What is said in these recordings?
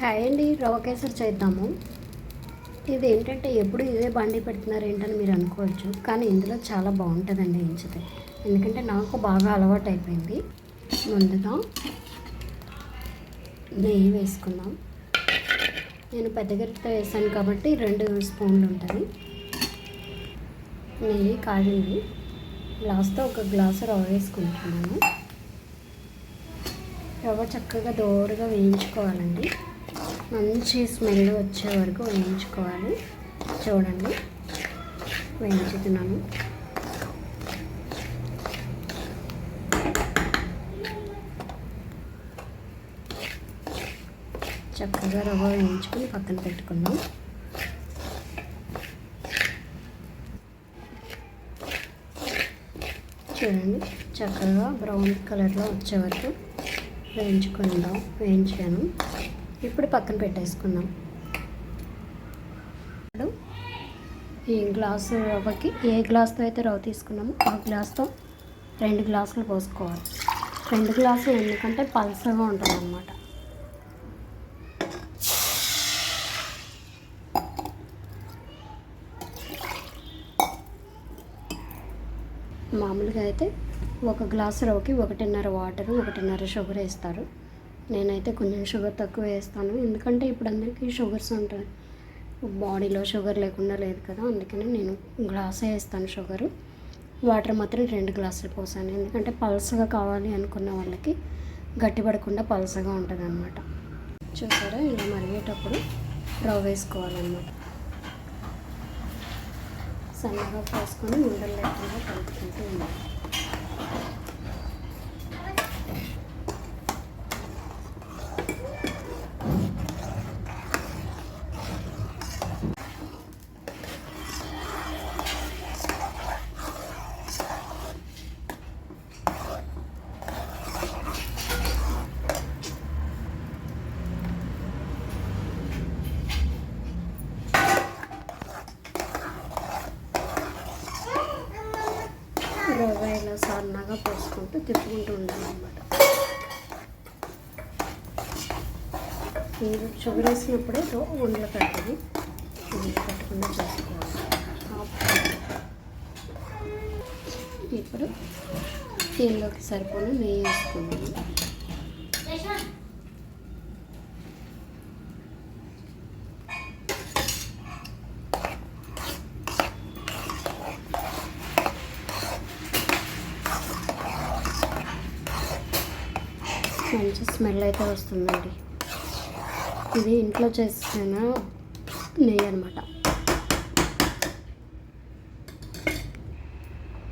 Hi అండి రవ కేసరి చేద్దాము. ఇది ఏంటంటే ఎప్పుడు ఇదే బండి పెడుతున్నారు ఏంటని మీరు అనుకోవచ్చు కానీ ఇందులో చాలా బాగుంటుందండి ఎంచితే ఎందుకంటే నాకు బాగా అలవాటు అయిపోయింది ముందుగా నెయ్యి వేసుకుందాం. నేను పెద్ద గరిటతో వేసాను కాబట్టి రెండు స్పూన్లు ఉంటుంది. నెయ్యి కాగింది. గ్లాస్తో ఒక గ్లాసు రవ్వ వేసుకుంటున్నాను. రవ్వ చక్కగా దోరగా వేయించుకోవాలండి. మంచి స్మెల్ వచ్చే వరకు వేయించుకోవాలి. చూడండి. వేయించుతున్నాను. చక్కగా రవ్వ వేయించుకొని పక్కన పెట్టుకుందాం. చూడండి. చక్కగా బ్రౌన్ కలర్లో వచ్చే వరకు వేయించుకుందాం. వేయించాను. ఇప్పుడు పక్కన పెట్టేసుకుందాం. ఈ గ్లాసు రవ్వకి ఏ గ్లాస్తో అయితే రవ్వ తీసుకున్నామో ఆ గ్లాస్తో రెండు గ్లాసులు పోసుకోవాలి. రెండు గ్లాసులు ఎందుకంటే పల్సగా ఉంటుంది అన్నమాట మామూలుగా అయితే ఒక గ్లాసు రవ్వకి ఒకటిన్నర వాటర్ ఒకటిన్నర షుగర్ వేస్తారు. నేనైతే కొంచెం షుగర్ తక్కువ వేస్తాను. ఎందుకంటే ఇప్పుడు అందరికీ షుగర్స్ ఉంటాయి. బాడీలో షుగర్ లేకుండా లేదు కదా అందుకని నేను గ్లాసే వేస్తాను షుగర్. వాటర్ మాత్రం రెండు గ్లాసులు పోసాను. ఎందుకంటే పల్సగా కావాలి అనుకున్న వాళ్ళకి గట్టిపడకుండా పల్సగా ఉంటుంది అనమాట చూసారా? ఇలా మరిగేటప్పుడు రవ్వ వేసుకోవాలన్నమాట. సన్నగా పోసుకొని ఉండలు లేకుండా కలుపుకుంటూ ఉండాలి. రవ్వ ఇలా సన్నగా పోసుకుంటూ తిప్పుకుంటూ ఉండాలన్నమాట మీరు షుగర్ వేసినప్పుడే ఉండలు కట్టది ఉండలు కట్టకుండా చేసుకోవాలి. ఇప్పుడు దీనిలోకి సరిపోను నెయ్యి వేసుకున్నాను మంచి స్మెల్ అయితే వస్తుందండి. ఇది ఇంట్లో చేసిన నెయ్యి అనమాట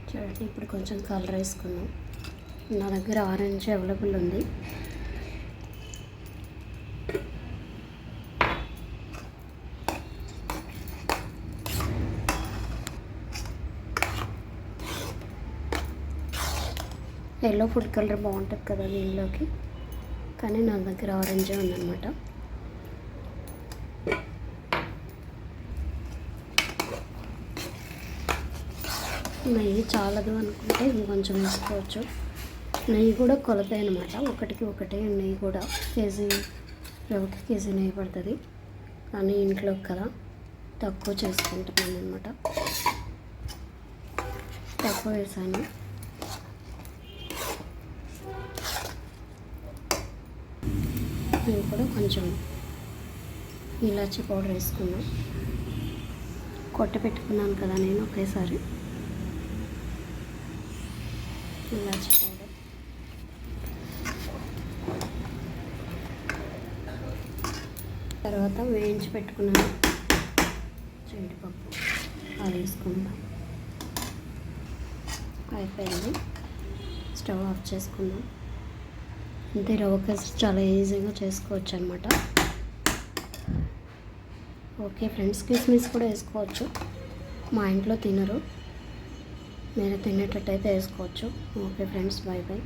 చూడండి ఇప్పుడు కొంచెం కలర్ వేసుకున్నాం. నా దగ్గర ఆరెంజ్ అవైలబుల్ ఉంది. ఎల్లో ఫుడ్ కలర్ బాగుంటుంది కదా దీనిలోకి. కానీ నా దగ్గర ఆరెంజే ఉందన్నమాట. నెయ్యి చాలదు అనుకుంటే ఇంకొంచెం వేసుకోవచ్చు. నెయ్యి కూడా కొలతాయి అనమాట ఒకటికి ఒకటే నెయ్యి కూడా కేజీ రవ్వకి కేజీ నెయ్యి పడుతుంది. కానీ ఇంట్లో కదా తక్కువ చేసుకుంటున్నాను అనమాట తక్కువ వేసాను. నేను కూడా కొంచెం ఇలాచి పౌడర్ వేసుకున్నాం. కొట్ట పెట్టుకున్నాను కదా నేను ఒకేసారి. ఇలాచి పౌడర్. తర్వాత వేయించి పెట్టుకున్నాను. జీడిపప్పు అది వేసుకుందాం. అయిపోయింది. స్టవ్ ఆఫ్ చేసుకుందాం. అంతే రవ్వ కేసరి చాలా ఈజీగా చేసుకోవచ్చు అనమాట ఓకే ఫ్రెండ్స్ కిస్మిస్ కూడా వేసుకోవచ్చు. మా ఇంట్లో తినరు. మీరు తినేటట్టయితే వేసుకోవచ్చు. Okay friends bye bye